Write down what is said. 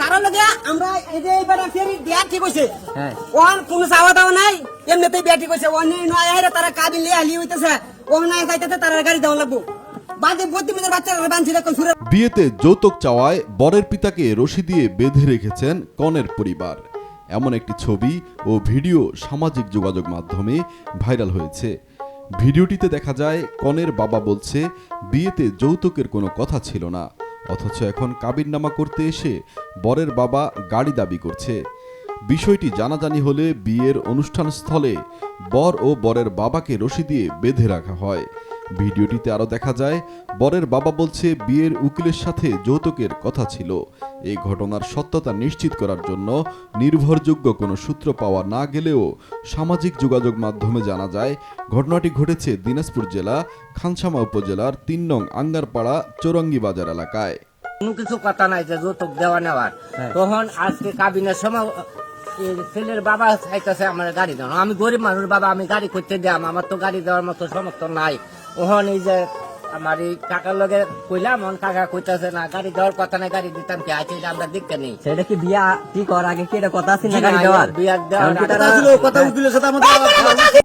কারণ লাগে আমরা এই যে ফেরি বিয়া ঠিক হইছে। হ্যাঁ। কোনো চাওয়া দাওয়া নাই এমনিতেই বিয়া ঠিক হইছে। নয় আইরে তারা কাবিল লিয়ে হালি হইতেছে। ওখানে নাই যাইতেছে তারা গাড়ি দেওয়া লাগবো। বিয়েতে যৌতুক চাওয়ায় বরের পিতাকে রশি দিয়ে বেঁধে রেখেছেন কনের পরিবার। এমন একটি ছবি ও ভিডিও সামাজিক যোগাযোগ মাধ্যমে ভাইরাল হয়েছে। ভিডিওটিতে দেখা যায় কনের বাবা বলছে বিয়েতে যৌতুকের কোনো কথা ছিল না। অথচ এখন কাবিননামা করতে এসে বরের বাবা গাড়ি দাবি করছে। বিষয়টি জানাজানি হলে বিয়ের অনুষ্ঠানস্থলে বর ও বরের বাবাকে রশি দিয়ে বেঁধে রাখা হয়। ভিডিওটিতে আরও দেখা যায় বরের বাবা বলছে বিয়ের উকিলের সাথে যৌতুকের কথা ছিল। এই ঘটনার সত্যতা নিশ্চিত করার জন্য নির্ভরযোগ্য কোনো সূত্র পাওয়া না গেলেও সামাজিক যোগাযোগ মাধ্যমে জানা যায় ঘটনাটি ঘটেছে দিনাজপুর জেলা খানসামা উপজেলার তিন নং আঙ্গারপাড়া চৌরঙ্গি বাজার এলাকায়। কোনো কিছু কথা নাই যে যৌতুক দেওয়া নেওয়ার। তখন আজকে কাবিনের সময় ছেলের বাবা চাইতেছে আমার গাড়ি দেওয়া আমি গরিব মানুষ বাবা আমি গাড়ি করতে দিলাম আমার তো গাড়ি দেওয়ার মতো সমর্থন নাই। ওহন এই যে আমার এই কাকার লগে কইলাম ওহন কাকা কইতাছে না গাড়ি দেওয়ার কথা নাই গাড়ি দিতাম কি? আছে এটা আমরা দেখতে নেই। সেটা কি বিয়া কি করার আগে কি এটা কথা আছে না গাড়ি দেওয়ার? বিয়া দেওয়ার কথা উকিলের সাথে আমাদের